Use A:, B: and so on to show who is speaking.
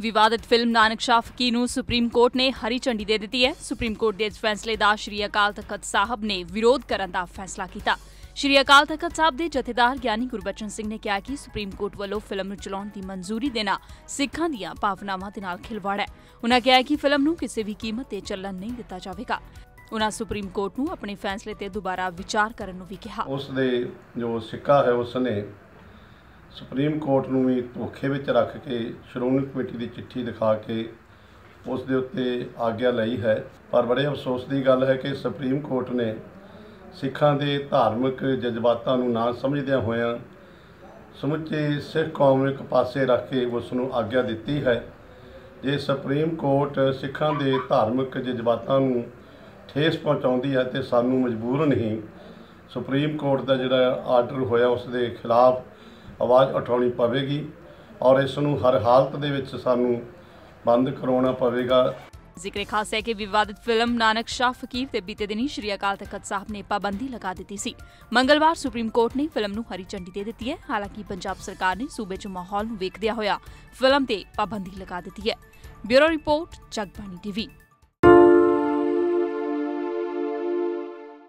A: ਵਿਵਾਦਿਤ film Nanak ਸ਼ਾਹ ਫਕੀਰ ਨੂੰ supreme court ਨੇ ਹਰੀ ਝੰਡੀ ਦੇ ਦਿੱਤੀ ਹੈ। ਸੁਪਰੀਮ ਕੋਰਟ ਦੇ ਇਸ ਫੈਸਲੇ ਦਾ ਸ਼੍ਰੀ ਅਕਾਲ ਤਖਤ ਸਾਹਿਬ ਨੇ ਵਿਰੋਧ ਕਰਨ ਦਾ ਫੈਸਲਾ ਕੀਤਾ। ਸ਼੍ਰੀ ਅਕਾਲ ਤਖਤ ਸਾਹਿਬ ਦੇ ਜਥੇਦਾਰ ਗਿਆਨੀ ਗੁਰਬਚਨ ਸਿੰਘ ਨੇ ਕਿਹਾ ਕਿ ਸੁਪਰੀਮ ਕੋਰਟ ਵੱਲੋਂ ਫਿਲਮ ਨੂੰ ਚਲਾਉਣ ਦੀ ਮਨਜ਼ੂਰੀ ਦੇਣਾ ਸਿੱਖਾਂ ਦੀਆਂ ਭਾਵਨਾਵਾਂ ਦੇ ਨਾਲ ਖਿਲਵਾੜ ਹੈ। ਉਨ੍ਹਾਂ ਕਿਹਾ ਕਿ ਫਿਲਮ ਨੂੰ ਕਿਸੇ ਵੀ ਕੀਮਤ ਤੇ ਚੱਲਣ ਨਹੀਂ ਦਿੱਤਾ ਜਾਵੇਗਾ। ਉਨ੍ਹਾਂ ਸੁਪਰੀਮ ਕੋਰਟ ਨੂੰ ਆਪਣੇ ਫੈਸਲੇ ਤੇ ਦੁਬਾਰਾ ਵਿਚਾਰ ਕਰਨ ਨੂੰ ਵੀ ਕਿਹਾ।
B: ਉਸ ਦੇ ਜੋ ਸਿੱਕਾ ਹੈ, ਉਸ ਨੇ ਸੁਪਰੀਮ ਕੋਰਟ ਨੂੰ ਵੀ ਧੋਖੇ ਵਿੱਚ ਰੱਖ ਕੇ ਸ਼੍ਰੋਮਣੀ ਕਮੇਟੀ ਦੀ ਚਿੱਠੀ ਦਿਖਾ ਕੇ ਉਸ ਦੇ ਉੱਤੇ ਆਗਿਆ ਲਈ ਹੈ। ਪਰ ਬੜੇ ਅਫਸੋਸ ਦੀ ਗੱਲ ਹੈ ਕਿ ਸੁਪਰੀਮ ਕੋਰਟ ਨੇ ਸਿੱਖਾਂ ਦੇ ਧਾਰਮਿਕ ਜਜ਼ਬਾਤਾਂ ਨੂੰ ਨਾ ਸਮਝਦਿਆਂ ਹੋਇਆਂ ਸਮੁੱਚੇ ਸਿੱਖ ਕੌਮ ਨੂੰ ਇੱਕ ਪਾਸੇ ਰੱਖ ਕੇ ਉਸ ਨੂੰ ਆਗਿਆ ਦਿੱਤੀ ਹੈ। ਜੇ ਸੁਪਰੀਮ ਕੋਰਟ ਸਿੱਖਾਂ ਦੇ ਧਾਰਮਿਕ ਜਜ਼ਬਾਤਾਂ ਨੂੰ ਠੇਸ ਪਹੁੰਚਾਉਂਦੀ ਹੈ ਤੇ ਸਾਨੂੰ ਮਜਬੂਰ ਨਹੀਂ, ਸੁਪਰੀਮ ਕੋਰਟ ਦਾ ਜਿਹੜਾ ਆਰਡਰ ਹੋਇਆ ਉਸ ਦੇ ਖਿਲਾਫ ਆਵਾਜ਼ ਉਠਾਉਣੀ ਪਵੇਗੀ ਔਰ ਇਸ ਨੂੰ ਹਰ ਹਾਲਤ ਦੇ ਵਿੱਚ ਸਾਨੂੰ ਬੰਦ ਕਰਾਉਣਾ ਪਵੇਗਾ।
A: ਜ਼ਿਕਰ ਖਾਸ ਹੈ ਕਿ ਵਿਵਾਦਿਤ ਫਿਲਮ ਨਾਨਕ ਸ਼ਾਹ ਫਕੀਰ ਤੇ ਬੀਤੇ ਦਿਨੀ ਸ਼੍ਰੀ ਅਕਾਲ ਤਖਤ ਸਾਹਿਬ ਨੇ ਪਾਬੰਦੀ ਲਗਾ ਦਿੱਤੀ ਸੀ। ਮੰਗਲਵਾਰ ਸੁਪਰੀਮ ਕੋਰਟ ਨੇ ਫਿਲਮ ਨੂੰ ਹਰੀ ਝੰਡੀ ਦੇ ਦਿੱਤੀ ਹੈ। ਹਾਲਾਂਕਿ ਪੰਜਾਬ ਸਰਕਾਰ ਨੇ ਸੂਬੇ 'ਚ ਮਾਹੌਲ ਨੂੰ ਵੇਖਦਿਆਂ ਹੋਇਆ ਫਿਲਮ ਤੇ ਪਾਬੰਦੀ ਲਗਾ ਦਿੱਤੀ ਹੈ। Bureau report, Jagbani TV.